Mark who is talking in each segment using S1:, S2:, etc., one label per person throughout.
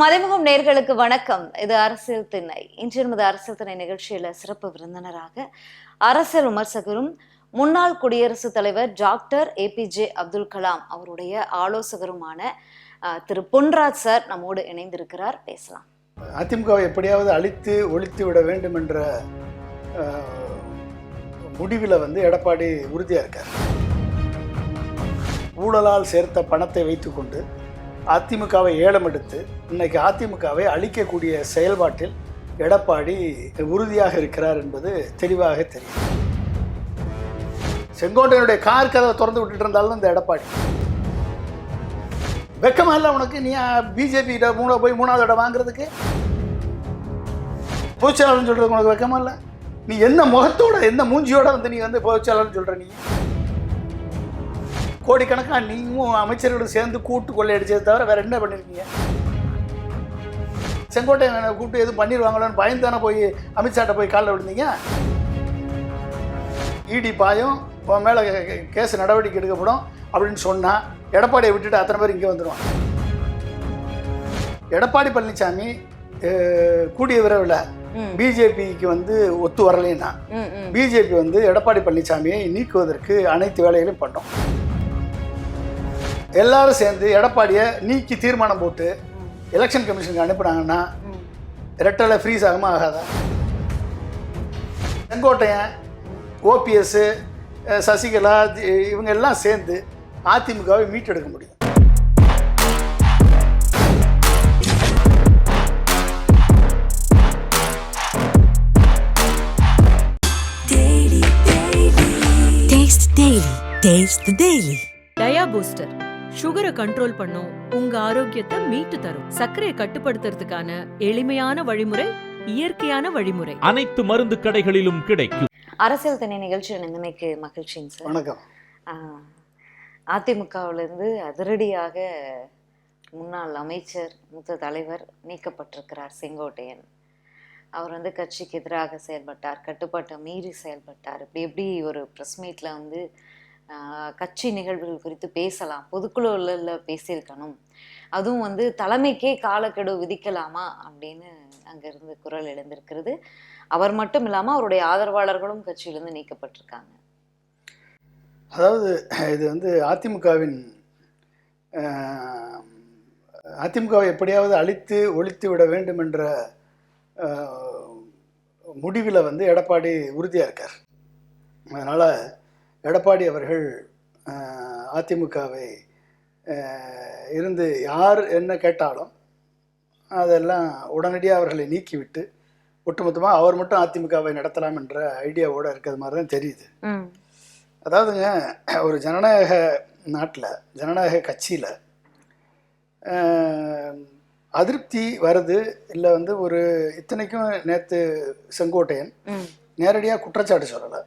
S1: மறைமுகம் நேர்களுக்கு வணக்கம். இது அரசியல் திண்ணை. இன்று நமது அரசியல் திணை நிகழ்ச்சியில சிறப்பு விருந்தினராக அரசியல் விமர்சகரும் முன்னாள் குடியரசுத் தலைவர் டாக்டர் ஏபிஜே அப்துல் கலாம் அவருடைய ஆலோசகருமான திரு பொன்ராஜ் சார் நம்மோடு இணைந்திருக்கிறார். பேசலாம்.
S2: அதிமுகவை எப்படியாவது அழித்து ஒழித்து விட வேண்டும் என்ற முடிவில் வந்து எடப்பாடி உறுதியாக இருக்கார். ஊழலால் சேர்த்த பணத்தை வைத்துக்கொண்டு அதிமுகவை ஏலம் எடுத்து இன்னைக்கு அதிமுகவை அழிக்கக்கூடிய செயல்பாட்டில் எடப்பாடி உறுதியாக இருக்கிறார் என்பது தெளிவாக தெரியும். செங்கோட்டையனுடைய கார் கதவை திறந்து விட்டுட்டு இருந்தாலும் இந்த எடப்பாடி. வெக்கமா இல்லை உனக்கு? நீ பிஜேபி மூணு போய் மூணாவது இடம் வாங்குறதுக்கு? பொதுச்செயலாளர்னு சொல்றது உனக்கு வெக்கமா இல்லை? நீ என்ன முகத்தோட என்ன மூஞ்சியோட வந்து நீ வந்து பொதுச்செயலாளர்னு சொல்ற நீ? கோடிக்கணக்காக நீயும் அமைச்சர்களும் சேர்ந்து கூட்டு கொள்ளையடிச்சதை தவிர வேற என்ன பண்ணிருக்கீங்க? செங்கோட்டையனை கூப்பிட்டு எதுவும் பண்ணிடுவாங்களோன்னு பயந்து தானே போய் அமித்ஷாட்ட போய் காலில் விழுந்தீங்க? இடி பாயம் உன் மேலே கேஸ் நடவடிக்கை எடுக்கப்படும் அப்படின்னு சொன்னா எடப்பாடியை விட்டுட்டு அத்தனை பேர் இங்கே வந்துடுவான் எடப்பாடி பழனிசாமி கூடிய விரைவில் பிஜேபிக்கு வந்து ஒத்து வரலைன்னா. பிஜேபி வந்து எடப்பாடி பழனிசாமியை நீக்குவதற்கு அனைத்து வேலைகளையும் பண்ணோம். எல்லாரும் சேர்ந்து எடப்பாடியை நீக்கி தீர்மானம் போட்டு எலெக்ஷன் கமிஷனுக்கு அனுப்புனாங்கன்னா. ரெட்டலை ஃப்ரீஸ் ஆகுமா ஆகாதா செங்கோட்டையன் ஓபிஎஸ் சசிகலா இவங்க எல்லாம் சேர்ந்து அதிமுகவை மீட்டெடுக்க முடியும்
S3: Taste Daily. Taste the Daily.
S4: Dia booster சுகரை கண்ட்ரோல் பண்ணும் உங்க ஆரோக்கியத்தை மீட்டு தரும். சர்க்கரையை கட்டுப்படுத்துறதுக்கான எளிமையான வழிமுறை இயற்கையான வழிமுறை.
S5: அனைத்து மருந்து கடைகளிலும் கிடைக்கும்.
S1: அரசியல் திணை நிகழ்ச்சி நிலைமைக்கு மகிழ்ச்சிங்க சார்.
S2: வணக்கம்.
S1: அதிமுகவிலிருந்து அதிரடியாக முன்னாள் அமைச்சர் மூத்த தலைவர் நீக்கப்பட்டிருக்கிறார் செங்கோட்டையன். அவர் வந்து கட்சிக்கு எதிராக செயல்பட்டார் கட்டுப்பாட்டை மீறி செயல்பட்டார். இப்படி எப்படி ஒரு ப்ரெஸ் மீட்டில் வந்து கட்சி நிகழ்வுகள் குறித்து பேசலாம். பொதுக்குழுவில் பேசியிருக்கணும். அதுவும் வந்து தலைமைக்கே காலக்கெடு விதிக்கலாமா அப்படின்னு அங்கிருந்து குரல் எழுந்திருக்கிறது. அவர் மட்டும் இல்லாமல் அவருடைய ஆதரவாளர்களும் கட்சியிலிருந்து நீக்கப்பட்டிருக்காங்க.
S2: அதாவது இது வந்து அதிமுகவின் அதிமுகவை எப்படியாவது அழித்து ஒழித்து விட வேண்டும் என்ற முடிவில் வந்து எடப்பாடி உறுதியாக இருக்கார். அதனால் எடப்பாடி அவர்கள் அதிமுகவை இருந்து யார் என்ன கேட்டாலும் அதெல்லாம் உடனடியாக அவர்களை நீக்கிவிட்டு ஒட்டுமொத்தமாக அவர் மட்டும் அதிமுகவை நடத்தலாம் என்ற ஐடியாவோடு இருக்கிறது மாதிரி தான் தெரியுது. அதாவதுங்க ஒரு ஜனநாயக நாட்டில் ஜனநாயக கட்சியில் அதிருப்தி வருது. இல்லை வந்து ஒரு இத்தனைக்கும் நேற்று செங்கோட்டையன் நேரடியாக குற்றச்சாட்டு சொல்லலை.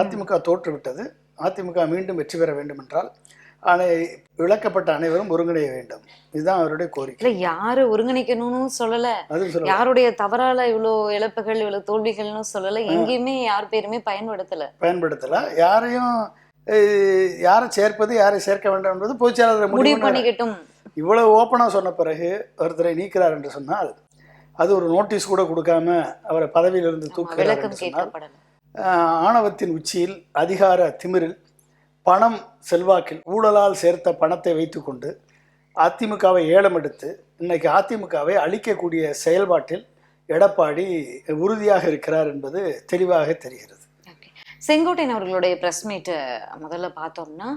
S2: அதிமுக தோற்று விட்டது அதிமுக மீண்டும் வெற்றி பெற வேண்டும் என்றால் அனை இழக்கப்பட்ட அனைவரும் ஒருங்கிணைய வேண்டும். இதுதான் அவருடைய கோரிக்கை.
S1: இல்ல யாரு ஒருங்கிணைக்கணும்னு சொல்லல. யாருடைய தவறால இவ்வளோ இழப்புகள் இவ்வளவு தோல்விகள்னு சொல்லல. எங்கேயுமே யார் பேருமே பயன்படுத்தல.
S2: பயன்படுத்தலை. யாரையும் யாரை சேர்ப்பது யாரை சேர்க்க வேண்டும் என்பது பொதுச்செயலாளர்
S1: முடிவு பண்ணிக்கட்டும்.
S2: இவ்வளவு ஓப்பனாக சொன்ன பிறகு ஒருத்தரை நீக்கிறார் என்று சொன்னால் அது ஒரு நோட்டீஸ் கூட கொடுக்காம அவரை பதவியிலிருந்து என்று சொன்னால் ஆணவத்தின் உச்சியில் அதிகார திமிரில் பணம் செல்வாக்கில் ஊழலால் சேர்த்த பணத்தை வைத்துக்கொண்டு அதிமுகவை ஏலம் எடுத்து இன்னைக்கு அதிமுகவை அழிக்கக்கூடிய செயல்பாட்டில் எடப்பாடி உறுதியாக இருக்கிறார் என்பது தெளிவாக தெரிகிறது.
S1: செங்கோட்டையன் அவர்களுடைய பிரஸ் மீட்டை முதல்ல பார்த்தோம்னா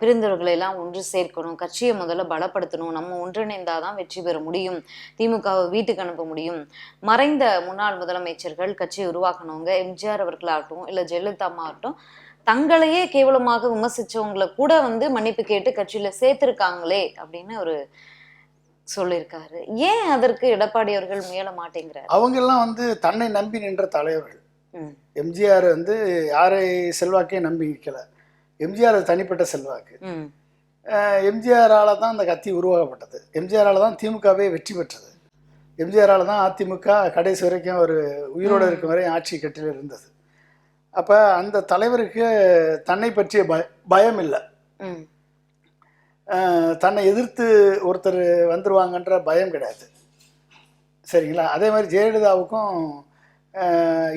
S1: பிரிந்தவர்களை எல்லாம் ஒன்று சேர்க்கணும் கட்சியை முதல்ல பலப்படுத்தணும் நம்ம ஒன்றிணைந்தாதான் வெற்றி பெற முடியும் திமுகவை வீட்டுக்கு அனுப்ப முடியும். மறைந்த முன்னாள் முதலமைச்சர்கள் கட்சியை உருவாக்கணுங்க எம்ஜிஆர் அவர்களாகட்டும் இல்லை ஜெயலலிதா அம்மா ஆகட்டும் தங்களையே கேவலமாக விமர்சிச்சவங்களை கூட வந்து மன்னிப்பு கேட்டு கட்சியில சேர்த்திருக்காங்களே அப்படின்னு ஒரு சொல்லியிருக்காரு. ஏன் அதற்கு எடப்பாடி அவர்கள் முயல மாட்டேங்கிறார்?
S2: அவங்கெல்லாம் வந்து தன்னை நம்பி நின்ற தலைவர்கள். எம்ஜிஆர் வந்து யாரை செல்வாக்கையும் நம்பி நிற்கல எம்ஜிஆர் தனிப்பட்ட செல்வாக்கு. எம்ஜிஆரால தான் அந்த கத்தி உருவாக்கப்பட்டது. எம்ஜிஆரால தான் திமுகவே வெற்றி பெற்றது. எம்ஜிஆரால தான் அதிமுக கடைசி வரைக்கும் ஒரு உயிரோடு. இருக்கும் வரை ஆட்சி கட்டில் இருந்தது. அப்போ அந்த தலைவருக்கு தன்னை பற்றிய பய பயம் இல்லை. தன்னை எதிர்த்து ஒருத்தர் வந்துருவாங்கன்ற பயம் கிடையாது. சரிங்களா? அதே மாதிரி ஜெயலலிதாவுக்கும்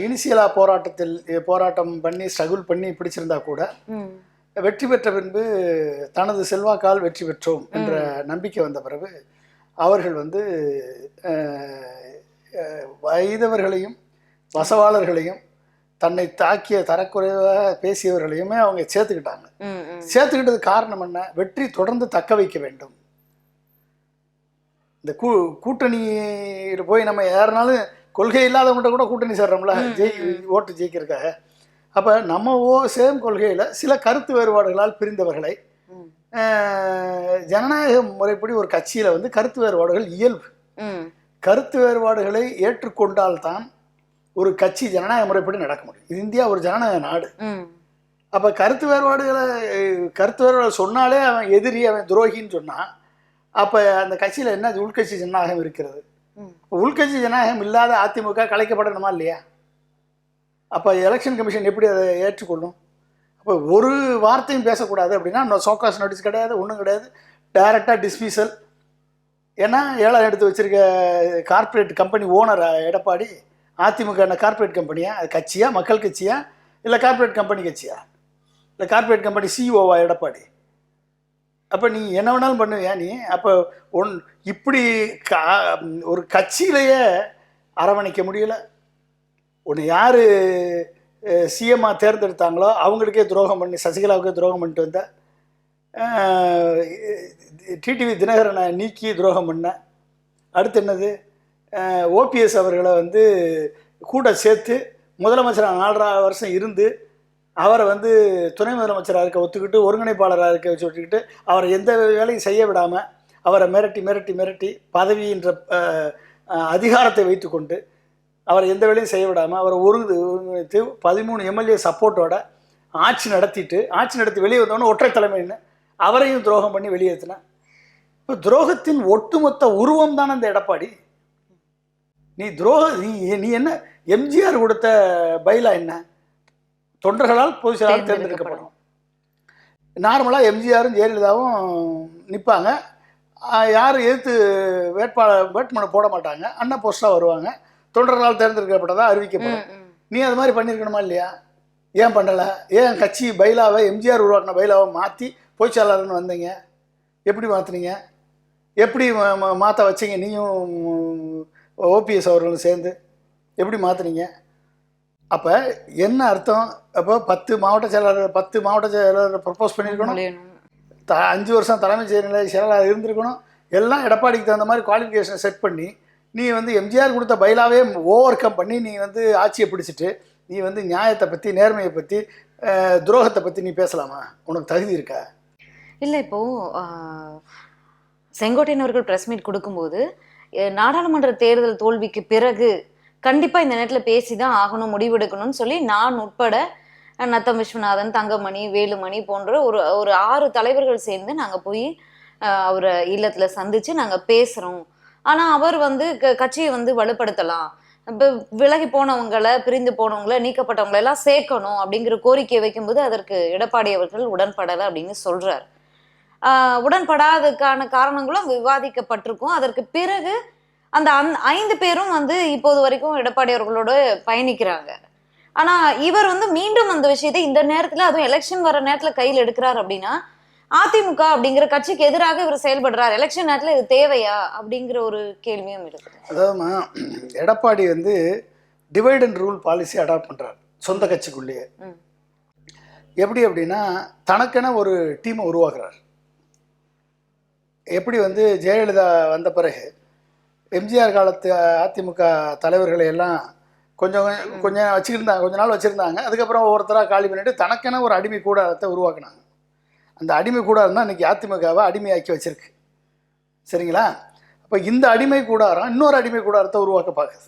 S2: இனிஷியலாக போராட்டத்தில் போராட்டம் பண்ணி ஸ்ட்ரகுள் பண்ணி பிடிச்சிருந்தா கூட வெற்றி பெற்ற பின்பு தனது செல்வாக்கால் வெற்றி பெற்றோம் என்ற நம்பிக்கை வந்த பிறகு அவர்கள் வந்து வைதவர்களையும் வசவாளர்களையும் தன்னை தாக்கிய தரக்குறைவாக பேசியவர்களையுமே அவங்க சேர்த்துக்கிட்டாங்க. சேர்த்துக்கிட்டது காரணம் என்ன? வெற்றி தொடர்ந்து தக்க வைக்க வேண்டும். இந்த கூ கூட்டணியில் போய் நம்ம யாருனாலும் கொள்கை இல்லாதவங்கள்ட்ட கூட கூட்டணி சேர்றோம்ல ஜெய் ஓட்டு ஜெயிக்கிறதுக்காக. அப்போ நம்ம ஓ சேம் கொள்கையில் சில கருத்து வேறுபாடுகளால் பிரிந்தவர்களை ஜனநாயக முறைப்படி ஒரு கட்சியில் வந்து கருத்து வேறுபாடுகள் இயல்பு. கருத்து வேறுபாடுகளை ஏற்றுக்கொண்டால்தான் ஒரு கட்சி ஜனநாயக முறைப்படி நடக்க முடியும். இது இந்தியா ஒரு ஜனநாயக நாடு. அப்போ கருத்து வேறுபாடுகளை கருத்து வேறுபாடு சொன்னாலே அவன் எதிரி அவன் துரோகின்னு சொன்னான் அப்போ அந்த கட்சியில் என்ன உள்கட்சி ஜனநாயகம் இருக்கிறது? உள்கட்சி ஜனநாயகம் இல்லாத அதிமுக கலைக்கப்படணுமா இல்லையா? அப்போ எலெக்ஷன் கமிஷன் எப்படி அதை ஏற்றுக்கொள்ளும்? அப்போ ஒரு வார்த்தையும் பேசக்கூடாது அப்படின்னா இன்னும் சோகாஸ் நோட்டீஸ் கிடையாது ஒன்றும் கிடையாது. டைரெக்டாக டிஸ்மிசல் ஏன்னா ஏழாம் எடுத்து வச்சிருக்க corporate company owner Edappadi AIADMK என்ன கார்ப்பரேட் கம்பெனியா அது கட்சியா? மக்கள் கட்சியா? இல்லை கார்ப்பரேட் கம்பெனி கட்சியா? இல்லை கார்ப்பரேட் கம்பெனி சிஓவா எடப்பாடி? அப்போ நீ என்ன வேணாலும் பண்ணுவியா நீ? அப்போ ஒன் இப்படி கா ஒரு கட்சியிலேயே அரவணைக்க முடியல. ஒன்று யார் சிஎம்மாக தேர்ந்தெடுத்தாங்களோ அவங்களுக்கே துரோகம் பண்ணி சசிகலாவுக்கே துரோகம் பண்ணிட்டு வந்த டிடிவி தினகரனை நீக்கி துரோகம் பண்ண. அடுத்து என்னது? ஓபிஎஸ் அவர்களை வந்து கூட சேர்த்து முதலமைச்சர் நாலரை வருஷம் இருந்து அவரை வந்து துணை முதலமைச்சராக இருக்க ஒத்துக்கிட்டு ஒருங்கிணைப்பாளராக இருக்க வச்சு விட்டுக்கிட்டு அவரை எந்த வேலையும் செய்ய விடாமல் அவரை மிரட்டி மிரட்டி மிரட்டி பதவின்ற அதிகாரத்தை வைத்துக்கொண்டு அவரை எந்த வேலையும் செய்ய விடாமல் அவரை ஒருங்கிணைத்து பதிமூணு எம்எல்ஏ சப்போர்ட்டோட ஆட்சி நடத்திட்டு ஆட்சி நடத்தி வெளியே வந்தோன்னே ஒற்றை தலைமைன்னு அவரையும் துரோகம் பண்ணி வெளியேற்றினா இப்போ துரோகத்தின் ஒட்டுமொத்த உருவம் தானே அந்த எடப்பாடி. நீ துரோக நீ நீ என்ன எம்ஜிஆர் கொடுத்த பைலா என்ன? தொண்டர்களால் பொதுச் செயலாளர் தேர்ந்தெடுக்கப்படும் நார்மலாக எம்ஜிஆரும் ஜெயலலிதாவும் நிற்பாங்க யார் எதிர்த்து வேட்பாளர் வேட்புமனு போட மாட்டாங்க அண்ணா போஸ்டாக வருவாங்க தொண்டர்களால் தேர்ந்தெடுக்கப்பட்டதா அறிவிக்கப்படும். நீ அது மாதிரி பண்ணியிருக்கணுமா இல்லையா ஏன் பண்ணலை ஏன் கட்சி பைலாவை எம்ஜிஆர் உருவாக்கின பைலாவை மாற்றி பொதுச் செயலாளர்னு வந்தீங்க எப்படி மாற்றுனீங்க எப்படி மாற்ற வச்சீங்க நீயும் ஓபிஎஸ் அவர்களும் சேர்ந்து எப்படி மாற்றுனீங்க அப்போ என்ன அர்த்தம்? அப்போ பத்து மாவட்ட செயலாளர் பத்து மாவட்ட செயலாளர் ப்ரப்போஸ் பண்ணியிருக்கணும் த அஞ்சு வருஷம் தலைமைச் செயலாளர் செயலாளர் இருந்திருக்கணும். எல்லாம் எடப்பாடிக்கு தகுந்த மாதிரி குவாலிஃபிகேஷனை செட் பண்ணி நீ வந்து எம்ஜிஆர் கொடுத்த பயிலாகவே ஓவர் கம் பண்ணி நீ வந்து ஆட்சியை பிடிச்சிட்டு நீ வந்து நியாயத்தை பற்றி நேர்மையை பற்றி துரோகத்தை பற்றி நீ பேசலாமா? உனக்கு தகுதி இருக்கா?
S1: இல்லை இப்போது செங்கோட்டையன் அவர்கள் ப்ரெஸ் மீட் கொடுக்கும்போது நாடாளுமன்ற தேர்தல் தோல்விக்கு பிறகு கண்டிப்பாக இந்த நேரத்தில் பேசி தான் ஆகணும் முடிவெடுக்கணும்னு சொல்லி நான் உட்பட நத்தம் விஸ்வநாதன் தங்கமணி வேலுமணி போன்ற ஒரு ஒரு ஆறு தலைவர்கள் சேர்ந்து நாங்கள் போய் அவரை இல்லத்தில் சந்தித்து நாங்கள் பேசுகிறோம் ஆனால் அவர் வந்து க- கட்சியை வந்து வலுப்படுத்தலாம். இப்போ விலகி போனவங்களை பிரிந்து போனவங்களை நீக்கப்பட்டவங்களை எல்லாம் சேர்க்கணும் அப்படிங்கிற கோரிக்கையை வைக்கும்போது அதற்கு எடப்பாடி அவர்கள் உடன்படலை அப்படின்னு சொல்கிறார் உடன்படாததுக்கான காரணங்களும் விவாதிக்கப்பட்டிருக்கும். அதற்கு பிறகு அந்த அந் ஐந்து பேரும் வந்து இப்போது வரைக்கும் எடப்பாடி அவர்களோட பயணிக்கிறாங்க. ஆனா இவர் வந்து மீண்டும் அந்த விஷயத்தை இந்த நேரத்துல அதுவும் எலெக்ஷன் வர நேரத்துல கையில் எடுக்கிறார் அப்படின்னா அதிமுக அப்படிங்கிற கட்சிக்கு எதிராக இவர் செயல்படுறார். எலெக்ஷன் நேரத்துல இது தேவையா அப்படிங்கிற ஒரு கேள்வியும் இருக்குது
S2: அதாவதுமா எடப்பாடி வந்து divide and rule policy adopt பண்ணுறார் சொந்த கட்சிக்குள்ளேயே. எப்படி அப்படின்னா தனக்கென ஒரு டீமை உருவாக்குறார். எப்படி வந்து ஜெயலலிதா வந்த பிறகு எம்ஜிஆர் காலத்து அதிமுக தலைவர்களை எல்லாம் கொஞ்சம் கொஞ்சம் வச்சுருந்தாங்க கொஞ்ச நாள் வச்சுருந்தாங்க. அதுக்கப்புறம் ஒவ்வொருத்தராக காலி பண்ணிட்டு தனக்கென ஒரு அடிமை கூடாரத்தை உருவாக்குனாங்க. அந்த அடிமை கூடாரம் தான் இன்னைக்கு அதிமுகவை அடிமையாக்கி வச்சிருக்கு. சரிங்களா? அப்போ இந்த அடிமை கூடாரம் இன்னொரு அடிமை கூடாரத்தை உருவாக்க பார்க்குது.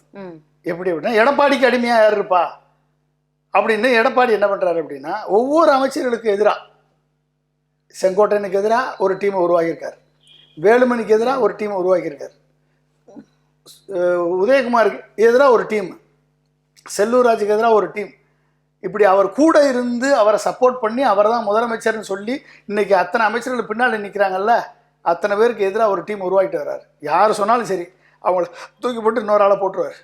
S2: எப்படி அப்படின்னா எடப்பாடிக்கு அடிமையாக யார் இருப்பா? அப்படின்னு எடப்பாடி என்ன பண்ணுறாரு அப்படின்னா ஒவ்வொரு அமைச்சர்களுக்கு எதிராக செங்கோட்டையனுக்கு எதிராக ஒரு டீமை உருவாக்கியிருக்கார். வேலுமணிக்கு எதிராக ஒரு டீமை உருவாக்கியிருக்கார். உதயகுமாருக்கு எதிராக ஒரு டீம். செல்லூர் ராஜுக்கு எதிராக ஒரு டீம். இப்படி அவர் கூட இருந்து அவரை சப்போர்ட் பண்ணி அவர் தான் முதலமைச்சர்னு சொல்லி இன்னைக்கு அத்தனை அமைச்சர்கள் பின்னாடி நிற்கிறாங்கல்ல அத்தனை பேருக்கு எதிராக ஒரு டீம் உருவாக்கிட்டு வர்றாரு. யார் சொன்னாலும் சரி அவங்கள தூக்கி போட்டு இன்னொரு ஆளை போட்டுருவார்.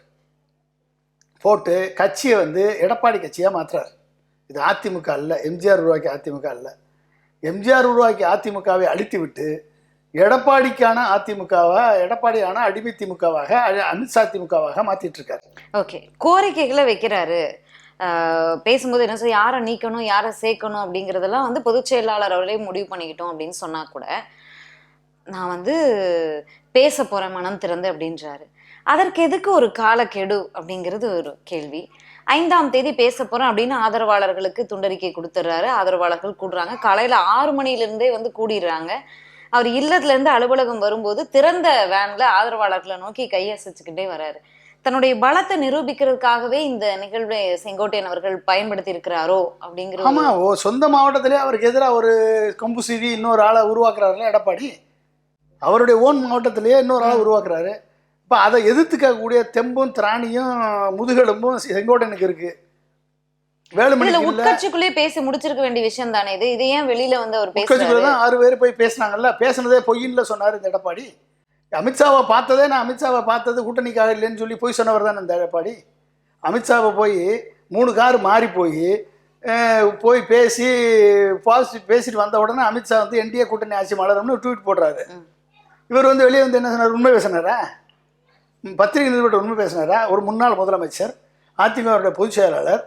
S2: போட்டு கட்சியை வந்து எடப்பாடி கட்சியாக மாற்றுறார் இது அதிமுக அல்ல எம்ஜிஆர் உருவாக்கி அதிமுக அல்ல. எம்ஜிஆர் உருவாக்கி அதிமுகவை அழித்து விட்டு எடப்பாடிக்கான அதிமுகவா எடப்பாடியான அடிமை திமுகவாக அமித்ஷா திமுகவாக மாத்திட்டு இருக்காரு
S1: ஓகே. கோரிக்கைகளை வைக்கிறாரு. ஆஹ் பேசும்போது என்ன சொல்ல யாரை நீக்கணும் யாரை சேர்க்கணும் அப்படிங்கிறதெல்லாம் வந்து பொதுச் செயலாளர் அவர்களே முடிவு பண்ணிக்கிட்டோம் அப்படின்னு சொன்னா கூட நான் வந்து பேச போறேன் மனம் திறந்து அப்படின்றாரு. அதற்கு எதுக்கு ஒரு காலக்கெடு அப்படிங்கிறது ஒரு கேள்வி. ஐந்தாம் தேதி பேச போறேன் அப்படின்னு ஆதரவாளர்களுக்கு துண்டறிக்கை கொடுத்துட்றாரு ஆதரவாளர்கள் கூடுறாங்க. காலையில ஆறு மணில இருந்தே வந்து கூடிடுறாங்க. அவர் இல்லத்துல இருந்து அலுவலகம் வரும்போது திறந்த வேன்ல ஆதரவாளர்களை நோக்கி கையசைச்சுக்கிட்டே வராரு. தன்னுடைய பலத்தை நிரூபிக்கிறதுக்காகவே இந்த நிகழ்வை செங்கோட்டையன் அவர்கள் பயன்படுத்தி இருக்கிறாரோ அப்படிங்கிற
S2: ஆமா ஓ சொந்த மாவட்டத்திலே அவருக்கு எதிராக ஒரு கொம்பு சீவி இன்னொரு ஆளை உருவாக்குறாருல எடப்பாடி? அவருடைய ஓன் மாவட்டத்திலேயே இன்னொரு ஆளை உருவாக்குறாரு. இப்போ அதை எதிர்த்துக்கக்கூடிய தெம்பும் திராணியும் முதுகெலும்பும் செங்கோட்டனுக்கு இருக்கு. இல்ல
S1: உட்கட்சிக்குள்ளேயே பேசி முடிச்சிருக்க வேண்டிய விஷயம் தானே. இது இது ஏன் வெளியில வந்து அவர்
S2: உட்கட்சிக்குள்ள தான் ஆறு பேர் போய் பேசுனாங்கல்ல? பேசுனதே பொய்யின்ல சொன்னார் இந்த எடப்பாடி. அமித்ஷாவை பார்த்ததே நான் அமித்ஷாவை பார்த்தது கூட்டணிக்காக இல்லைன்னு சொல்லி போய் சொன்னவர் தான் இந்த எடப்பாடி. அமித்ஷாவை போய் மூணு கார் மாறி போய் போய் பேசி பாசிட்டிவ் பேசிட்டு வந்த உடனே அமித்ஷா வந்து என்டிஏ கூட்டணி ஆட்சி மலரும்னு ட்வீட் போடுறாரு. இவர் வந்து வெளியே வந்து என்ன சொன்னார்? உண்மை பேசினாரா? பத்திரிகை நிருபர்கிட்ட உண்மை பேசினாரா? ஒரு முன்னாள் முதலமைச்சர் அதிமுகவுடைய பொதுச் செயலாளர்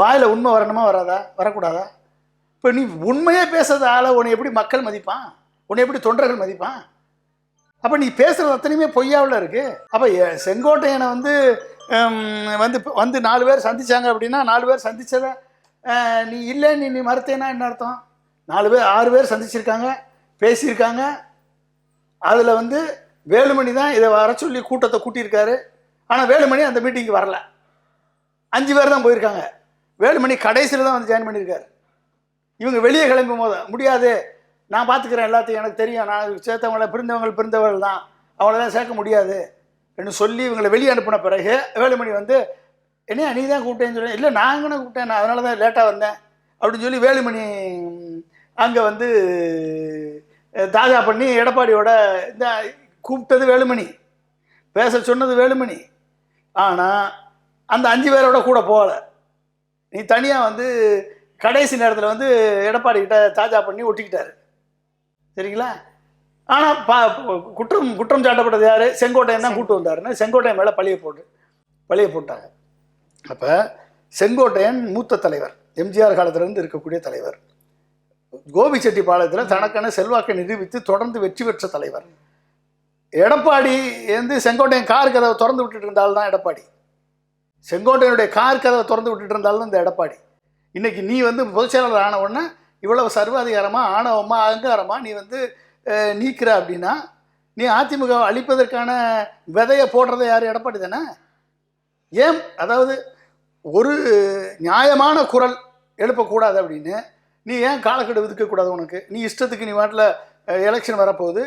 S2: வாயில் உண்மை வரணுமா வராதா? வரக்கூடாதா? இப்போ நீ உண்மையே பேசாத ஆளை உன்னை எப்படி மக்கள் மதிப்பான்? உன்னை எப்படி தொண்டர்கள் மதிப்பான்? அப்போ நீ பேசுகிறது அத்தனையுமே பொய்யாவில் இருக்குது அப்போ செங்கோட்டையனை வந்து வந்து வந்து நாலு பேர் சந்தித்தாங்க அப்படின்னா நாலு பேர் சந்தித்ததை நீ இல்லை நீ நீ மறுத்தேன்னா என்ன அர்த்தம்? நாலு பேர் ஆறு பேர் சந்திச்சிருக்காங்க பேசியிருக்காங்க. அதில் வந்து வேலுமணி தான் இதை வர சொல்லி கூட்டத்தை கூட்டியிருக்காரு. ஆனால் வேலுமணி அந்த மீட்டிங்க்கு வரல. அஞ்சு பேர் தான் போயிருக்காங்க. வேலுமணி கடைசியில் தான் வந்து ஜாயின் பண்ணியிருக்காரு. இவங்க வெளியே கிளம்பும் போது முடியாது நான் பார்த்துக்கிறேன் எல்லாத்தையும் எனக்கு தெரியும். நான் சேர்த்தவங்கள பிரிந்தவங்க பிரிந்தவர்கள் தான். அவ்வளோதான் தான் சேர்க்க முடியாது. என்று சொல்லி இவங்களை வெளியே அனுப்பின பிறகு வேலுமணி வந்து என்னையா நீ தான் கூப்பிட்டேன்னு சொல்லி இல்லை நாங்களும் கூப்பிட்டேன். நான் அதனால தான் லேட்டாக வந்தேன். அப்படின்னு சொல்லி வேலுமணி அங்கே வந்து தாஜா பண்ணி எடப்பாடியோட இந்த கூப்பிட்டது வேலுமணி. பேச சொன்னது வேலுமணி. ஆனால் அந்த அஞ்சு பேரோட கூட போகலை. நீ தனியாக வந்து கடைசி நேரத்தில் வந்து எடப்பாடி கிட்ட தாஜா பண்ணி ஒட்டிக்கிட்டாரு. சரிங்களா? ஆனால் பா குற்றம் குற்றம் சாட்டப்பட்டது யார்? செங்கோட்டையன் தான் கூட்டு வந்தாருன்னு செங்கோட்டையன் மேலே பழிய போட்டு பழிய போட்டாங்க. அப்போ செங்கோட்டையன் மூத்த தலைவர் எம்ஜிஆர் காலத்திலேருந்து இருக்கக்கூடிய தலைவர். கோபிச்செட்டிப்பாளையத்தில் தனக்கான செல்வாக்கை நிரூபித்து தொடர்ந்து வெற்றி பெற்ற தலைவர். எடப்பாடி வந்து செங்கோட்டையன் கார் கதவை திறந்து விட்டுட்டு இருந்தால் தான் எடப்பாடி. செங்கோட்டையனுடைய கார் கதவை திறந்து விட்டுட்டு இருந்தாலும் இந்த எடப்பாடி. இன்றைக்கி நீ வந்து பொதுச்செயலாளர் ஆன உடனே இவ்வளவு சர்வாதிகாரமாக ஆணவமாக அகங்காரமாக நீ வந்து நீக்கிற அப்படின்னா நீ அதிமுக அழிப்பதற்கான விதையை போடுறதை யார்? எடப்பாடி தானே? ஏன்? அதாவது ஒரு நியாயமான குரல் எழுப்பக்கூடாது அப்படின்னு நீ ஏன் காலக்கெடு விதிக்கக்கூடாது உனக்கு? நீ இஷ்டத்துக்கு நீ வாட்டில் எலெக்ஷன் வரப்போகுது.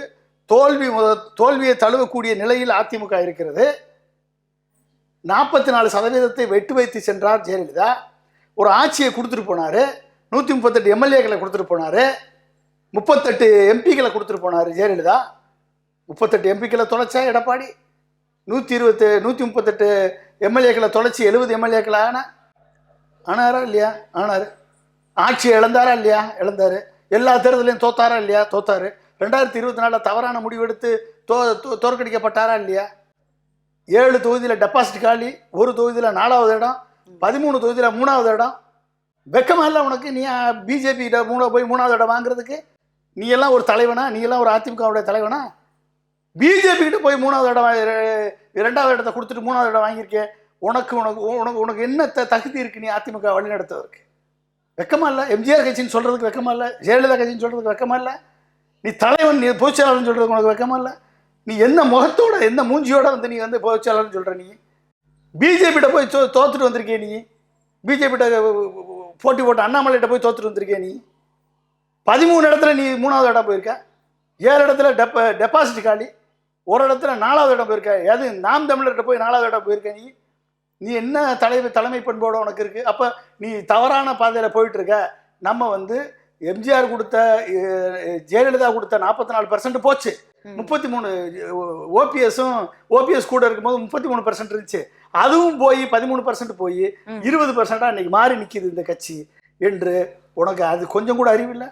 S2: தோல்வி முத தோல்வியை தழுவக்கூடிய நிலையில் அதிமுக இருக்கிறது. நாற்பத்தி நாலு சதவீதத்தை வெட்டு வைத்து சென்றார் ஜெயலலிதா. ஒரு ஆட்சியை கொடுத்துட்டு போனார். நூற்றி முப்பத்தெட்டு எம்எல்ஏக்களை கொடுத்துட்டு போனார். முப்பத்தெட்டு எம்பிக்களை கொடுத்துட்டு போனார் ஜெயலலிதா. முப்பத்தெட்டு எம்பிக்களை தொலைச்சா எடப்பாடி? நூற்றி இருபத்து நூற்றி முப்பத்தெட்டு எம்எல்ஏக்களை தொலைச்சி எழுபது எம்எல்ஏக்களை ஆனா ஆனாரா இல்லையா? ஆனார். ஆட்சியை இழந்தாரா இல்லையா? இழந்தார். எல்லா தேர்தலையும் தோத்தாரா இல்லையா? தோத்தார். ரெண்டாயிரத்தி இருபத்தி நாலில் தவறான முடிவெடுத்து தோ தோ- தோற்கடிக்கப்பட்டாரா இல்லையா? ஏழு தொகுதியில் டெபாசிட் காலி ஒரு தொகுதியில் நாலாவது இடம் பதிமூணு தொகுதியில் மூணாவது இடம். வெக்கமாக இல்லை உனக்கு நீ பிஜேபி மூணாவது மூணு போய் மூணாவது இடம் வாங்குறதுக்கு? நீ எல்லாம் ஒரு தலைவனா? நீ எல்லாம் ஒரு அதிமுகவுடைய தலைவனா? பிஜேபி கிட்ட போய் மூணாவது இடம் இரண்டாவது இடத்த கொடுத்துட்டு மூணாவது இடம் வாங்கியிருக்கே. உனக்கு உனக்கு உனக்கு உனக்கு என்ன த- தகுதி இருக்கு நீ அதிமுக வழிநடத்துவதற்கு வெக்கமா இல்லை? எம்ஜிஆர் கட்சின்னு சொல்றதுக்கு வெக்கமா இல்லை? ஜெயலலிதா கட்சின்னு சொல்றதுக்கு வெக்கமா இல்லை? நீ தலைவன் நீ பொதுச்செயலாளர்னு சொல்றதுக்கு உனக்கு வெக்கமா இல்லை? நீ என்ன முகத்தோட என்ன மூஞ்சியோட வந்து நீ வந்து பொதுச்செயலாளர்னு சொல்கிற நீ? பிஜேபிட்ட போய் தோ தோத்துட்டு வந்திருக்கே நீ? பிஜேபிட்ட போட்டி போட்ட அண்ணாமலைகிட்ட போய் தோத்துட்டு வந்திருக்கே நீ? பதிமூணு இடத்துல நீ மூணாவது இடம் போயிருக்க. ஏழு இடத்துல டெப்ப டெபாசிட் காலி. ஒரு இடத்துல நாலாவது இடம் போயிருக்க. எது நாம் தமிழர்கிட்ட போய் நாலாவது இடம் போயிருக்க நீ? நீ என்ன தலைமை தலைமை பண்போடு உனக்கு இருக்குது அப்போ நீ தவறான பாதையில் போயிட்டுருக்க. நம்ம வந்து எம்ஜிஆர் கொடுத்த ஜெயலலிதா கொடுத்த நாற்பத்தி நாலு பர்சன்ட் போச்சு. முப்பத்தி மூணு ஓபிஎஸும் ஓபிஎஸ் கூட இருக்கும்போது முப்பத்தி மூணு பர்சன்ட் இருந்துச்சு. அதுவும் போய் பதிமூணு பர்சன்ட் போய். இருபது பர்சன்டா இன்னைக்கு மாறி நிக்குது இந்த கட்சி என்று உனக்கு அது கொஞ்சம் கூட அறிவில்லை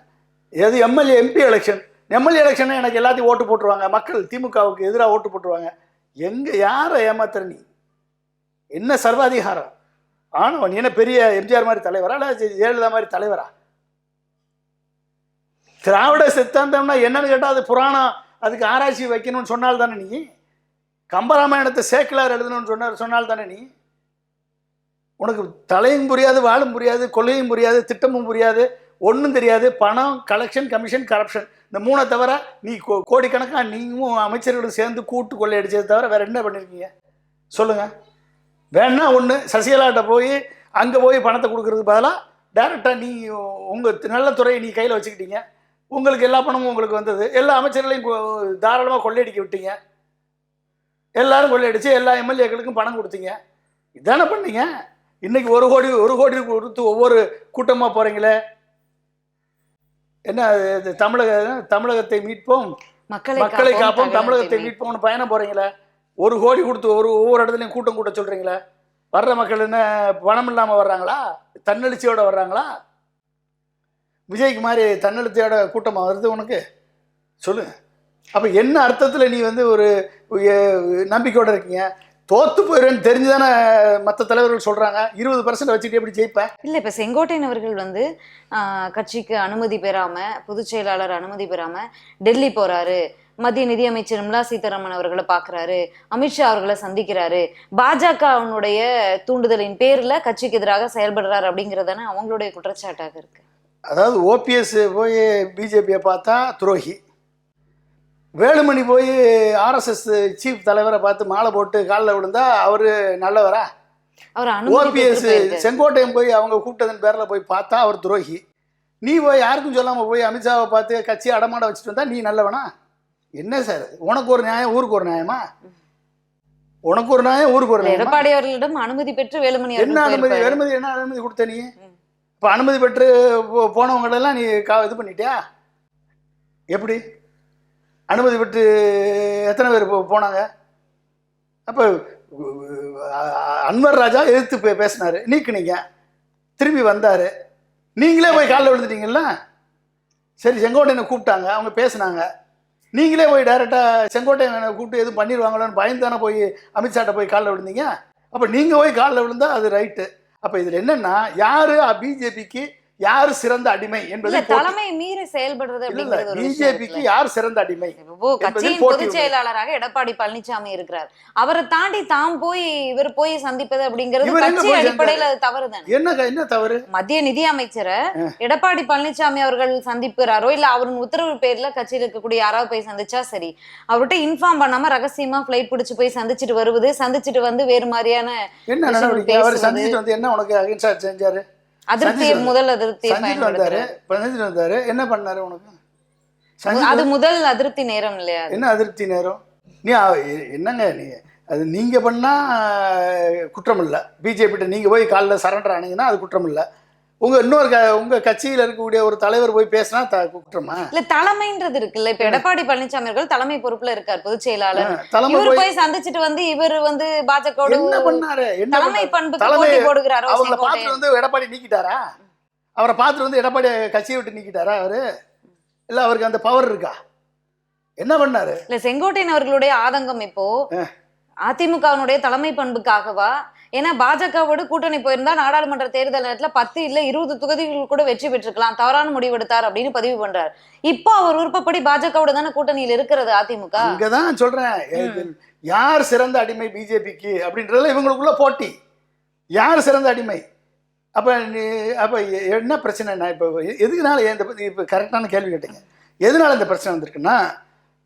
S2: எது MLA MP election MLA election எனக்கு எல்லாத்தையும் ஓட்டு போட்டுருவாங்க. மக்கள் திமுகவுக்கு எதிராக ஓட்டு போட்டுருவாங்க. எங்க யாரை ஏமாத்துற நீ? என்ன சர்வாதிகாரம்? ஆனவன் என்ன பெரிய எம்ஜிஆர் மாதிரி தலைவரா? இல்லை ஜெயலலிதா மாதிரி தலைவரா? திராவிட சித்தாந்தம்னா என்னன்னு கேட்டால் அது புராணம். அதுக்கு ஆராய்ச்சி வைக்கணும்னு சொன்னால் தானே நீ? கம்பராமாயணத்தை சேக்கிலார் எழுதணும்னு சொன்னார் சொன்னால் தானே நீ? உனக்கு தலையும் புரியாது வாழும் புரியாது கொள்கையும் புரியாது திட்டமும் புரியாது ஒன்றும் தெரியாது. பணம் கலெக்ஷன் கமிஷன் கரப்ஷன் இந்த மூணை தவிர நீ கோ கோடிக்கணக்காக நீங்களும் அமைச்சர்களும் சேர்ந்து கூட்டு கொள்ளையடிச்சதை தவிர வேறு என்ன பண்ணியிருக்கீங்க சொல்லுங்கள் வேணா ஒன்று சசிகலாட்ட போய் அங்கே போய் பணத்தை கொடுக்கறதுக்கு பதிலாக டேரெக்டாக நீ உங்கள் நல்ல துறையை நீ கையில் வச்சுக்கிட்டீங்க. உங்களுக்கு எல்லா பணமும் உங்களுக்கு வந்தது. எல்லா அமைச்சர்களையும் தாராளமாக கொள்ளையடிக்க விட்டீங்க. எல்லாரும் கொள்ளையடிச்சு எல்லா எம்எல்ஏக்களுக்கும் பணம் கொடுத்தீங்க. இதானே பண்ணீங்க? இன்னைக்கு ஒரு கோடி ஒரு கோடி கொடுத்து ஒவ்வொரு கூட்டமாக போகிறீங்களே என்ன தமிழக தமிழகத்தை மீட்போம்
S1: மக்களை
S2: காப்போம்
S1: தமிழகத்தை
S2: தமிழகத்தை
S1: மீட்போம்.
S2: மீட்போம்னு பயணம் போறீங்களே? ஒரு கோடி கொடுத்து ஒரு ஒவ்வொரு இடத்துலையும் கூட்டம் கூட்ட சொல்றீங்களே? வர்ற மக்கள் என்ன பணம் இல்லாம வர்றாங்களா? தன்னெழுச்சியோட வர்றாங்களா? விஜய்க்கு மாதிரி கூட்டமாக வருது உனக்கு? சொல்லுங்க அப்போ என்ன அர்த்தத்தில் நீ வந்து ஒரு நம்பிக்கையோடு இருக்கீங்க? தோத்து போயிடுன்னு தெரிஞ்சுதானே மற்ற தலைவர்கள் சொல்றாங்க. இருபது பர்சன்ட் வச்சுட்டு எப்படி ஜெயிப்பேன்
S1: இல்லை இப்போ செங்கோட்டையன் அவர்கள் வந்து கட்சிக்கு அனுமதி பெறாம பொதுச் செயலாளர் அனுமதி பெறாம டெல்லி போறாரு. மத்திய நிதியமைச்சர் நிர்மலா சீதாராமன் அவர்களை பார்க்குறாரு அமித்ஷா அவர்களை சந்திக்கிறாரு. பாஜகவினுடைய தூண்டுதலின் பேரில் கட்சிக்கு எதிராக செயல்படுறாரு அப்படிங்கிறதான அவங்களுடைய குற்றச்சாட்டாக இருக்கு.
S2: அதாவது ஓபிஎஸ் போய் பிஜேபியை பார்த்தா துரோகி. வேலுமணி போய் ஆர்எஸ்எஸ் சீஃப் தலைவரை பார்த்து மாலை போட்டு காலில் விழுந்தா அவரு நல்லவரா? ஓபிஎஸ். செங்கோட்டையன் போய் அவங்க கூப்பிட்டதன் பேரில் போய் பார்த்தா அவர் துரோகி. நீ போய் யாருக்கும் சொல்லாமல் போய் அமித்ஷாவை பார்த்து கட்சி அடமாட வச்சுட்டு வந்தா நீ நல்லவனா? என்ன சார்? உனக்கு ஒரு நியாயம் ஊருக்கு ஒரு நியாயமா? உனக்கு ஒரு நியாயம் ஊருக்கு ஒரு நியாயமா?
S1: எடப்பாடி அவர்களிடம் அனுமதி பெற்று வேலுமணி
S2: என்ன அனுமதி. அனுமதி என்ன அனுமதி கொடுத்த நீ. இப்போ அனுமதி பெற்று போ- போனவங்களெல்லாம் நீ கா இது பண்ணிட்டியா? எப்படி? அனுமதி பெற்று எத்தனை பேர் போ- போனாங்க? அப்போ அன்வர் ராஜா எதிர்த்து பே- பேசினார். நீக்குனீங்க. திரும்பி வந்தார். நீங்களே போய் காலில் விழுந்துட்டீங்கல்ல? சரி செங்கோட்டையனை கூப்பிட்டாங்க. அவங்க பேசுனாங்க. நீங்களே போய் டைரெக்டாக செங்கோட்டையனை கூப்பிட்டு எதுவும் பண்ணிடுவாங்களோன்னு பயந்தானே போய் அமித்ஷாட்ட போய் காலில் விழுந்தீங்க? அப்போ நீங்கள் போய் காலில் விழுந்தால் அது ரைட்டு அப்போ இதில் என்னென்னா யார்? பிஜேபிக்கு யார் சிறந்த அடிமை என்பதை
S1: தலைமை மீறி செயல்படுறது
S2: பிஜேபிக்கு. யார் சிறந்த அடிமை
S1: கட்சியின் பொதுச். செயலாளராக எடப்பாடி பழனிசாமி இருக்கிறார். அவரை தாண்டி தாம் போய் இவர் போய் சந்திப்பது அப்படிங்கிறது கட்சி அடிப்படையில தவறு தானே?
S2: என்ன என்ன தவறு?
S1: மத்திய நிதி அமைச்சரை எடப்பாடி பழனிசாமி அவர்கள் சந்திக்கிறாரோ இல்ல அவரின் உத்தரவு பேர்ல கட்சியில் இருக்கக்கூடிய யாராவது போய் சந்திச்சா சரி. அவர்கிட்ட இன்ஃபார்ம் பண்ணாம ரகசியமா பிளைட் பிடிச்சு போய் சந்திச்சுட்டு வருவது சந்திச்சுட்டு வந்து வேறு மாதிரியான
S2: என்ன நடவடிக்கை? அவர்
S1: பேசுவது.
S2: சந்திச்சுட்டு வந்து என்ன உனக்கு அகிம்சா செஞ்சாரு? சந்திச்சு
S1: முதல் அதிருப்தியை
S2: சந்திச்சுட்டு வந்தாரு. சந்திச்சுட்டு வந்தாரு. என்ன பண்ணாரு உனக்கு?
S1: அது முதல் அதிருப்தி நேரம் இல்லையா?
S2: என்ன அதிருப்தி நேரம்? நீ என்னங்க நீ? அது நீங்க பண்ணா குற்றம் இல்லை. பிஜேபிட்ட நீங்க போய் காலில் சரண்டர் ஆனீங்கன்னா அது குற்றம் இல்லை. உங்க இன்னொரு உங்க கட்சியில் இருக்கக்கூடிய ஒரு தலைவர் போய் பேசினா குற்றமா?
S1: இல்ல தலைமைன்றது இருக்குல்ல. இப்ப எடப்பாடி பழனிசாமி அவர்கள் தலைமை பொறுப்புல இருக்கார் பொதுச் செயலாளர்.
S2: தலைமை
S1: இவர்
S2: போய்
S1: சந்திச்சுட்டு வந்து இவர் வந்து பாஜகவோட
S2: என்ன பண்ணாரு? என்ன
S1: தலைமை? பண்புக்கு
S2: தலைமை
S1: போடுகிறாரோ
S2: அவங்கள. பார்த்துட்டு வந்து எடப்பாடி நீக்கிட்டாரா? அவரை பார்த்துட்டு வந்து எடப்பாடி கட்சியை விட்டு நீக்கிட்டாரா அவரு? இல்ல அவருக்கு அந்த பவர் இருக்கா? என்ன பண்ணாரு?
S1: இல்ல செங்கோட்டையன் அவர்களுடைய ஆதங்கம் இப்போ அதிமுகவினுடைய தலைமை பண்புக்காகவா ஏன்னா பாஜகவோடு கூட்டணி போயிருந்தா நாடாளுமன்ற தேர்தல் நேரத்துல பத்து இல்ல இருபது தொகுதிகள் கூட வெற்றி பெற்றிருக்கலாம். தவறான முடிவு எடுத்தார் அப்படின்னு பதிவு பண்றார். இப்போ அவர் விருப்பப்படி பாஜகவோட தானே கூட்டணியில் இருக்கிறது அதிமுக?
S2: அங்கதான் சொல்றேன். யார் சிறந்த அடிமை பிஜேபிக்கு அப்படின்றதுல இவங்களுக்குள்ள போட்டி. யார் சிறந்த அடிமை? அப்ப நீ அப்ப என்ன பிரச்சனைனா இப்போ எதுக்குனால இந்த இப்போ கரெக்டான கேள்வி கேட்டீங்க. எதனால இந்த பிரச்சனை வந்திருக்குன்னா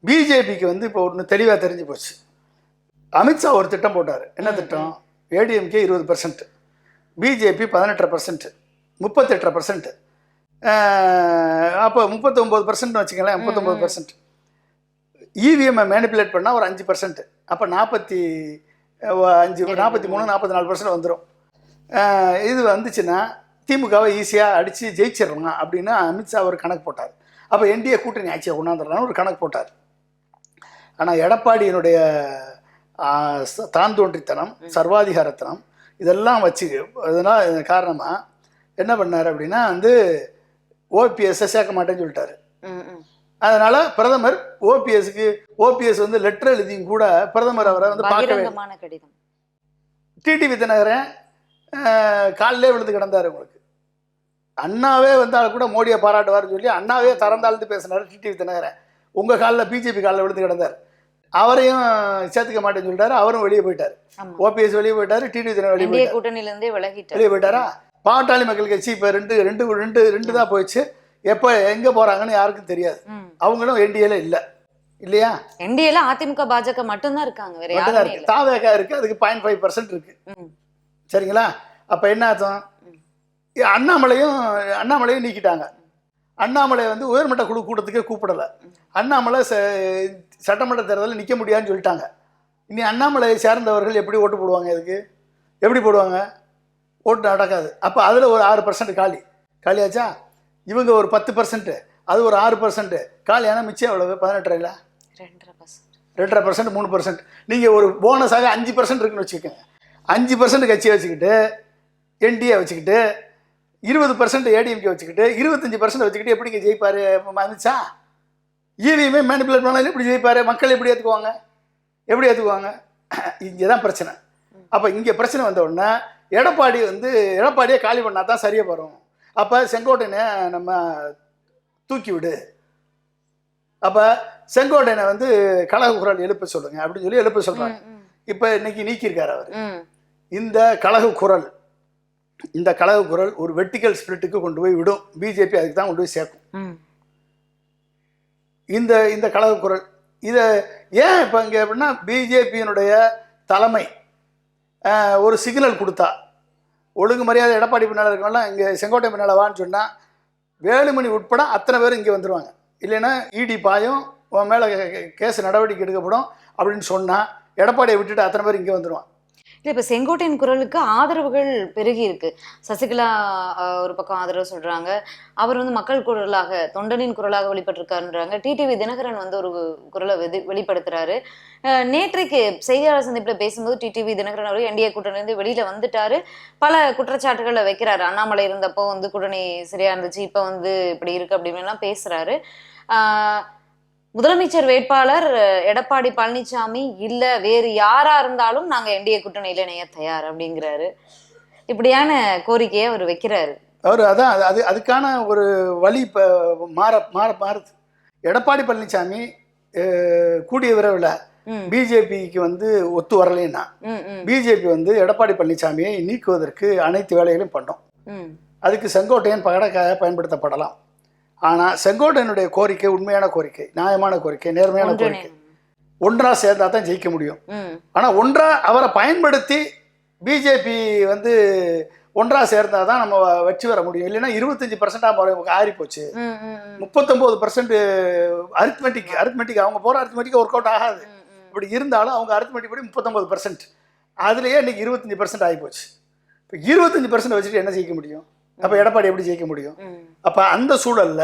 S2: பிஜேபிக்கு வந்து இப்போ ஒன்று தெளிவாக தெரிஞ்சு போச்சு. அமித்ஷா ஒரு திட்டம் போட்டார். என்ன திட்டம்? ஏடிஎம்கே இருபது பர்சன்ட் பிஜேபி பதினெட்டரை பர்சன்ட் முப்பத்தெட்டரை பர்சன்ட் அப்போ முப்பத்தொம்போது பர்சன்ட் வச்சுங்களேன் முப்பத்தொம்போது பர்சன்ட் இவிஎம்ஐ மேனிப்புலேட் பண்ணால் ஒரு அஞ்சு பர்சன்ட் அப்போ நாற்பத்தி அஞ்சு நாற்பத்தி மூணு நாற்பத்தி நாலு பர்சன்ட் வந்துடும் இது வந்துச்சுன்னா திமுகவை ஈஸியாக அடித்து ஜெயிச்சிடலாம் அப்படின்னு அமித்ஷா ஒரு கணக்கு போட்டார். அப்போ என்டிஏ கூட்டணி ஆட்சியை கொண்டாந்துடலாம்னு ஒரு கணக்கு போட்டார். ஆனால் எடப்பாடியினுடைய தான் தோன்றித்தனம் சர்வாதிகாரத்தனம் இதெல்லாம் வச்சு அதனால் காரணமாக என்ன பண்ணார் அப்படின்னா வந்து ஓபிஎஸ்ஸை சேர்க்க மாட்டேன்னு சொல்லிட்டாரு. அதனால பிரதமர் ஓபிஎஸ்க்கு ஓபிஎஸ் வந்து லெட்டர் எழுதியும் கூட பிரதமர் அவரை வந்து.
S1: பகிரங்கமான கடிதம்.
S2: டிடிவி தினகரன் காலிலே விழுந்து கிடந்தார் உங்களுக்கு. அண்ணாவே வந்தால் கூட மோடியை பாராட்டுவார்னு சொல்லி அண்ணாவே தரந்தாழ்ந்து பேசினார் டிடிவி தினகரன் உங்கள் காலில் பிஜேபி காலில் விழுந்து கிடந்தார். அவரையும் சேர்த்துக்க மாட்டேன்னு சொல்லிட்டாரு அவரும் வெளியே போயிட்டார். ஓபிஎஸ் வெளியே போயிட்டாரு டிடிவி தினகரன் வெளியே போயிட்டார். வெளியே போயிட்டாரா? பாட்டாளி மக்கள் கட்சி இப்போ ரெண்டு ரெண்டு ரெண்டு ரெண்டு தான் போயிடுச்சு. எப்போ எங்கே போகிறாங்கன்னு யாருக்கும் தெரியாது. அவங்களும் என்டிஏல இல்லை. இல்லையா?
S1: என்டிஏல அதிமுக பாஜக மட்டும்தான் இருக்காங்க. வேற யாருமே
S2: இருக்கு. தாவேக்கா இருக்கு அதுக்கு பாயிண்ட் ஃபைவ் பர்சன்ட் இருக்கு. சரிங்களா? அப்ப என்ன அர்த்தம். அண்ணாமலையும் அண்ணாமலையும் நீக்கிட்டாங்க. அண்ணாமலை வந்து உயர்மட்ட குழு கூட்டத்துக்கே கூப்பிடல. அண்ணாமலை ச- சட்டமன்ற தேர்தலில் நிற்க முடியாதுன்னு சொல்லிட்டாங்க. இனி அண்ணாமலையை சேர்ந்தவர்கள் எப்படி ஓட்டு போடுவாங்க இதுக்கு? எப்படி போடுவாங்க? ஓட்டு நடக்காது. அப்போ அதில் ஒரு ஆறு பர்சன்ட் காலி. காலியாச்சா? இவங்க ஒரு பத்து பர்சன்ட் அது ஒரு ஆறு பர்சன்ட் காலியான மிச்சம் எவ்வளவு? பதினெட்டரைல
S1: ரெண்டரை பர்சன்ட்
S2: மூணு பர்சன்ட் நீங்கள் ஒரு போனஸாக அஞ்சு பர்சன்ட் இருக்குன்னு வச்சுக்கோங்க. அஞ்சு பர்சன்ட் கட்சியை வச்சுக்கிட்டு என்டிஏ வச்சுக்கிட்டு இருபது பர்சன்ட் ஏடிஎம்கே வச்சுக்கிட்டு இருபத்தஞ்சி பர்சன்ட் வச்சுக்கிட்டு எப்படிங்க ஜெயிப்பார்? அமித்ஷா இவிஎம்ஏ மேனிப்புலேட் பண்ணாலும் எப்படி ஜெயிப்பார்? மக்கள் எப்படி ஏற்றுக்குவாங்க எப்படி ஏற்றுக்குவாங்க இங்கே தான் பிரச்சனை. அப்போ இங்கே பிரச்சனை வந்த உடனே எடப்பாடி வந்து எடப்பாடியே காலி பண்ணால் தான் சரியாக வரும். அப்போ செங்கோட்டையனை நம்ம தூக்கி விடு. அப்போ செங்கோட்டையனை வந்து கழக குரல் எழுப்ப சொல்லுங்க அப்படின்னு சொல்லி எழுப்ப சொல்றாங்க இப்போ இன்னைக்கு நீக்கியிருக்காரு அவர். இந்த கழக குரல் இந்த கழக குரல் ஒரு வெர்டிக்கல் ஸ்பிரிட்டுக்கு கொண்டு போய் விடும். பிஜேபி அதுக்கு தான் கொண்டு போய் சேர்க்கும். இந்த இந்த கழக குரல். இதை ஏன் இப்போ இங்கே எப்படின்னா பிஜேபியினுடைய தலைமை ஒரு சிக்னல் கொடுத்தா ஒழுங்கு மரியாதை எடப்பாடி பின்னால் இருக்கவங்களாம் இங்கே செங்கோட்டை பின்னால் வான்னு சொன்னால் வேலுமணி உட்பட அத்தனை பேர் இங்கே வந்துடுவாங்க இல்லைன்னா இடி பாயும் உன் மேலே கேஸ் நடவடிக்கை எடுக்கப்படும் அப்படின்னு சொன்னால் எடப்பாடியை விட்டுட்டு அத்தனை பேர் இங்கே வந்துடுவான்
S1: இல்லை இப்போ செங்கோட்டையின் குரலுக்கு ஆதரவுகள் பெருகி இருக்கு. சசிகலா ஒரு பக்கம் ஆதரவு சொல்றாங்க. அவர் வந்து மக்கள் குரலாக தொண்டனின் குரலாக வெளிப்பட்டிருக்காருன்றாங்க. டிடிவி தினகரன் வந்து ஒரு குரலை வெதி- வெளிப்படுத்துறாரு. நேற்றைக்கு செய்தியாளர் சந்திப்பில் பேசும்போது டிடிவி தினகரன் அவர் என்டிஏ கூட்டணியிலிருந்து வெளியில வந்துட்டாரு. பல குற்றச்சாட்டுகளை வைக்கிறாரு. அண்ணாமலை இருந்தப்போ வந்து கூட்டணி சரியா இருந்துச்சு இப்போ வந்து இப்படி இருக்கு அப்படின்னு எல்லாம் பேசுறாரு முதலமைச்சர் வேட்பாளர் எடப்பாடி பழனிசாமி இல்ல வேறு யாரா இருந்தாலும் நாங்க என்டிஏ கூட்டணியில இணைய தயார் அப்படிங்கிறாரு. இப்படியான கோரிக்கையை அவர் வைக்கிறாரு.
S2: அவர் அதான் அது அது அதுக்கான ஒரு வழி இப்போ மாற மாற மாறுது. எடப்பாடி பழனிசாமி கூடிய விரைவில் பிஜேபிக்கு வந்து ஒத்து வரலைன்னா பிஜேபி வந்து எடப்பாடி பழனிசாமியை நீக்குவதற்கு அனைத்து வேலைகளையும் பண்ணோம். அதுக்கு செங்கோட்டையன் பகடக்காக பயன்படுத்தப்படலாம். ஆனால் செங்கோட்டையனுடைய கோரிக்கை உண்மையான கோரிக்கை நியாயமான கோரிக்கை நேர்மையான கோரிக்கை. ஒன்றா சேர்ந்தா தான் ஜெயிக்க முடியும். ஆனால் ஒன்றா அவரை பயன்படுத்தி பிஜேபி வந்து ஒன்றா சேர்ந்தா தான் நம்ம வெற்றி வர முடியும். இல்லைன்னா இருபத்தஞ்சி பர்சன்டாக ஆறி போச்சு முப்பத்தொம்போது பர்சன்ட் அரித்மெட்டிக் அரித்மெட்டிக் அவங்க போகிற அரித்மெட்டிக் ஒர்க் அவுட் ஆகாது. இப்படி இருந்தாலும் அவங்க அரித்மெட்டிக் படி முப்பத்தொம்பது பர்சன்ட் அதுலேயே இன்னைக்கு இருபத்தஞ்சி பர்சன்ட் ஆகிப்போச்சு இப்போ இருபத்தஞ்சி பர்சன்ட் வச்சுட்டு என்ன ஜெயிக்க முடியும்? அப்போ எடப்பாடி எப்படி ஜெயிக்க முடியும்? அப்போ அந்த சூழல்ல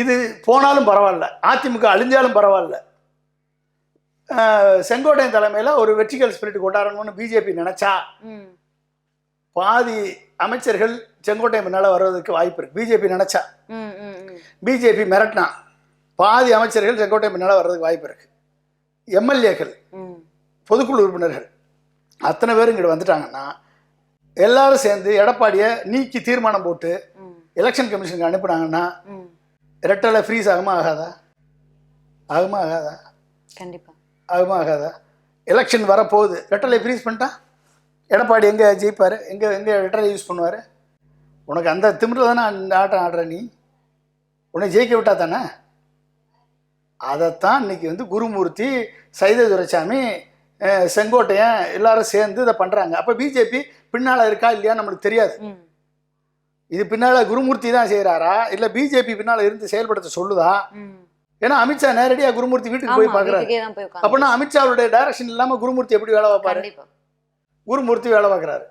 S2: இது போனாலும் பரவாயில்ல அதிமுக அழிஞ்சாலும் பரவாயில்ல. செங்கோட்டையன் தலைமையில் ஒரு வெற்றிகள் ஸ்பிரிட் கொண்டாடணும்னு பிஜேபி நினைச்சா பாதி அமைச்சர்கள் செங்கோட்டையன் பின்னால் வர்றதுக்கு வாய்ப்பு இருக்கு. பிஜேபி நினைச்சா. பிஜேபி மிரட்டினா பாதி அமைச்சர்கள் செங்கோட்டையன் பின்னால் வர்றதுக்கு வாய்ப்பு இருக்கு. எம்எல்ஏக்கள் பொதுக்குழு உறுப்பினர்கள் அத்தனை பேரும் இங்கிட்டு வந்துட்டாங்கன்னா எல்லாரும் சேர்ந்து எடப்பாடியை நீக்கி தீர்மானம் போட்டு எலெக்ஷன் கமிஷனுக்கு அனுப்புனாங்கன்னா. ரெட்டலை ஃப்ரீஸ் ஆகுமா ஆகாதா? ஆகுமா ஆகாதா?
S1: கண்டிப்பா.
S2: ஆகுமா ஆகாதா? எலெக்ஷன் வரப்போகுது. ரெட்டலை ஃப்ரீஸ் பண்ணிட்டா எடப்பாடி எங்கே ஜெயிப்பார்? எங்கே எங்கே ரெட்டலை யூஸ் பண்ணுவார்? உனக்கு அந்த திமிரில் தானே அந்த ஆட்டம் ஆடுற நீ? உன்னை ஜெயிக்க விட்டா தானே? அதைத்தான் இன்னைக்கு வந்து குருமூர்த்தி சைத துரைசாமி செங்கோட்டையன் எல்லாரும் சேர்ந்து இதை பண்ணுறாங்க அப்போ பிஜேபி பின்னால் இருக்கா இல்லையா நம்மளுக்கு தெரியாது. இது பின்னால் குருமூர்த்தி தான் செய்கிறாரா இல்லை பிஜேபி பின்னால் இருந்து செயல்படுத்த சொல்லுதா? ஏன்னா அமித்ஷா நேரடியா குருமூர்த்தி வீட்டுக்கு போய்
S1: போய்
S2: அப்படின்னா அமித்ஷாவுடைய டைரக்ஷன் இல்லாம குருமூர்த்தி எப்படி வேலை பார்ப்பாரு? குருமூர்த்தி வேலை பார்க்குறாரு.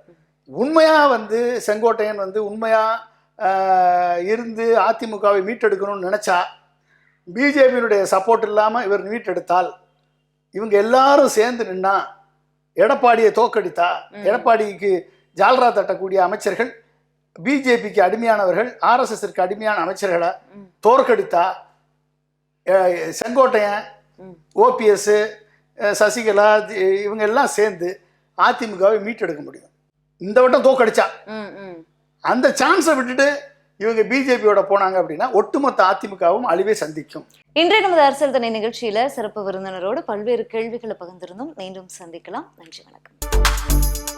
S2: உண்மையா வந்து செங்கோட்டையன் வந்து உண்மையா இருந்து அதிமுகவை மீட்டெடுக்கணும்னு நினைச்சா பிஜேபியினுடைய சப்போர்ட் இல்லாம இவர் மீட்டெடுத்தால் இவங்க எல்லாரும் சேர்ந்து நின்னா எடப்பாடியை தோக்கடித்தா. எடப்பாடிக்கு ஜால்ரா தட்டக்கூடிய அமைச்சர்கள் பிஜேபிக்கு அடிமையானவர்கள் ஆர்எஸ்எஸ்க்கு அடிமையான அமைச்சர்களை. தோற்கடித்தா செங்கோட்டையன். ஓபிஎஸ் சசிகலா இவங்க எல்லாம் சேர்ந்து அதிமுகவை மீட்டெடுக்க முடியும். இந்த வட்டம் தோக்கடிச்சா அந்த சான்ஸை விட்டுட்டு இவங்க பிஜேபியோட போனாங்க அப்படின்னா ஒட்டுமொத்த அதிமுகவும் அழிவை சந்திக்கும்.
S1: இன்றைய நமது அரசியல் தனி நிகழ்ச்சியில சிறப்பு விருந்தினரோடு பல்வேறு கேள்விகளை பகிர்ந்திருந்தோம். மீண்டும் சந்திக்கலாம். நன்றி வணக்கம்.